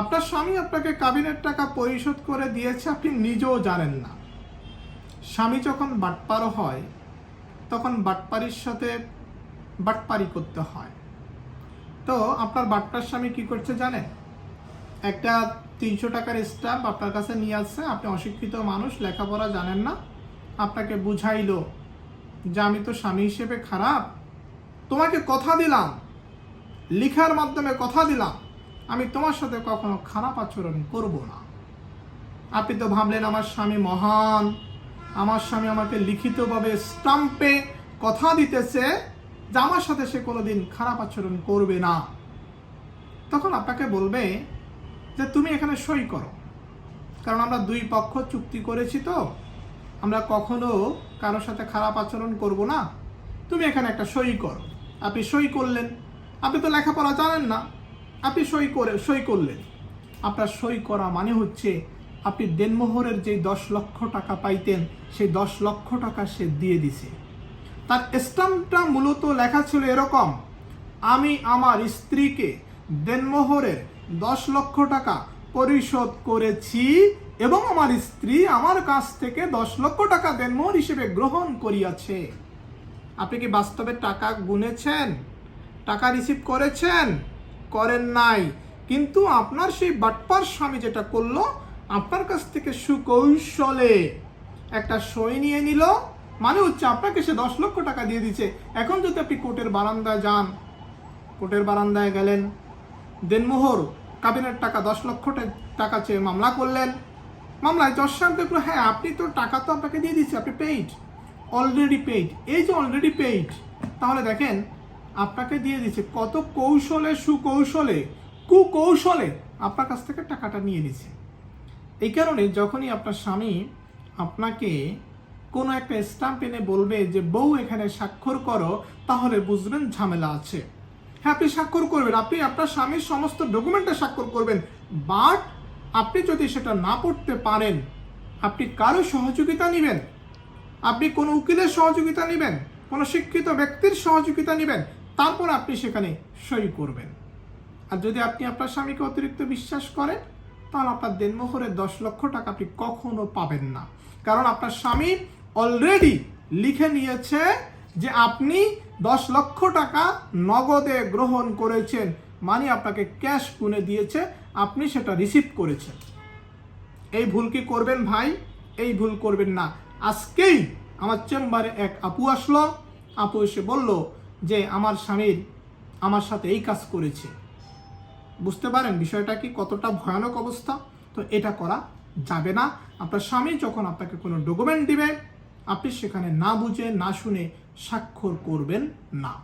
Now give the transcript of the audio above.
আপনার স্বামী আপনাকে কাবিনের টাকা পরিশোধ করে দিয়েছে, আপনি নিজেও জানেন না। স্বামী যখন বাটপারও হয়, তখন বাটপারির সাথে বাটপারি করতে হয়। তো আপনার বাটপার স্বামী কি করছে জানেন? একটা তিনশো টাকার স্টাম্প আপনার কাছে নিয়ে আসছে, আপনি অশিক্ষিত মানুষ, লেখাপড়া জানেন না, আপনাকে বুঝাইল যে আমি তো স্বামী হিসেবে খারাপ। তোমাকে কথা দিলাম, লিখার মাধ্যমে কথা দিলাম আমি তোমার সাথে কখনো খারাপ আচরণ করব না। আপনি তো ভাবলেন আমার স্বামী মহান। আমার স্বামী আমাকে লিখিতভাবে স্টাম্পে কথা দিতেছে যে আমার সাথে সে কোনোদিন খারাপ আচরণ করবে না। তখন আপনাকে বলবে যে তুমি এখানে সই করো। কারণ আমরা দুই পক্ষ চুক্তি করেছি তো। আমরা কখনো কারোর সাথে খারাপ আচরণ করব না। তুমি এখানে একটা সই করো। আপনি সই করলেন। আপনি তো লেখাপড়া জানেন না। আপনি সই করে, সই করলেন। আপনার সই করা মানে হচ্ছে আপনি দেনমোহরের যে দশ লক্ষ টাকা পাইতেন, সেই দশ লক্ষ টাকা সে দিয়ে দিছে। তার স্টাম্পটা মূলত লেখা ছিল এরকম, আমি আমার স্ত্রীকে দেনমোহরের দশ লক্ষ টাকা পরিশোধ করেছি এবং আমার স্ত্রী আমার কাছ থেকে দশ লক্ষ টাকা দেনমোহর হিসেবে গ্রহণ করিয়াছে। আপনি কি বাস্তবে টাকা গুনেছেন? টাকা রিসিভ করেছেন? করেন নাই। কিন্তু আপনার সেই বাটপার স্বামী যেটা করল, আপনার কাছ থেকে সুকৌশলে একটা সই নিয়ে নিল। মানে হচ্ছে আপনাকে সে দশ লক্ষ টাকা দিয়ে দিচ্ছে এখন যদি আপনি কোর্টের বারান্দায় যান, কোর্টের বারান্দায় গেলেন, দেনমোহর কাবিনের টাকা দশ লক্ষ টাকা চেয়ে মামলা করলেন। মামলায় জজ সাহেব দেখল হ্যাঁ আপনি তো টাকা তো আপনাকে দিয়ে দিচ্ছে আপনি পেইড অলরেডি পেইড এই যে অলরেডি পেইড তাহলে দেখেন আপনাকে দিয়ে দিচ্ছে কত কৌশলে, সুকৌশলে, কুকৌশলে আপনার কাছ থেকে টাকাটা নিয়ে নিছে এই কারণে যখনই আপনার স্বামী আপনাকে কোনো একটা স্টাম্প এনে বলবে যে, বউ, এখানে স্বাক্ষর করো, তাহলে বুঝবেন ঝামেলা আছে। হ্যাঁ আপনি স্বাক্ষর করবেন। আপনি আপনার স্বামীর সমস্ত ডকুমেন্টে স্বাক্ষর করবেন। বাট আপনি যদি সেটা না পড়তে পারেন, আপনি কারও সহযোগিতা নেবেন? আপনি কোনো উকিলের সহযোগিতা নেবেন? কোনো শিক্ষিত ব্যক্তির সহযোগিতা নেবেন? তারপর আপনি সেখানে সই করবেন। আর যদি আপনি আপনার স্বামীকে অতিরিক্ত বিশ্বাস করেন, তাহলে আপনার দেনমোহরের দশ লক্ষ টাকা আপনি কখনো পাবেন না। কারণ আপনার স্বামী অলরেডি লিখে নিয়েছে যে আপনি দশ লক্ষ টাকা নগদে গ্রহণ করেছেন মানে আপনাকে ক্যাশ গুনে দিয়েছে, আপনি সেটা রিসিভ করেছেন। এই ভুল কি করবেন ভাই? এই ভুল করবেন না। আজকেই আমার চেম্বারে এক আপু আসলো। আপু এসে বলল যে আমার স্বামীর আমার সাথে এই কাজ করেছে। বুঝতে পারেন বিষয়টা কি কতটা ভয়ানক অবস্থা? তো এটা করা যাবে না। আপনার স্বামী যখন আপনাকে কোনো ডকুমেন্ট দিবে, আপনি সেখানে না বুঝে, না শুনে স্বাক্ষর করবেন না।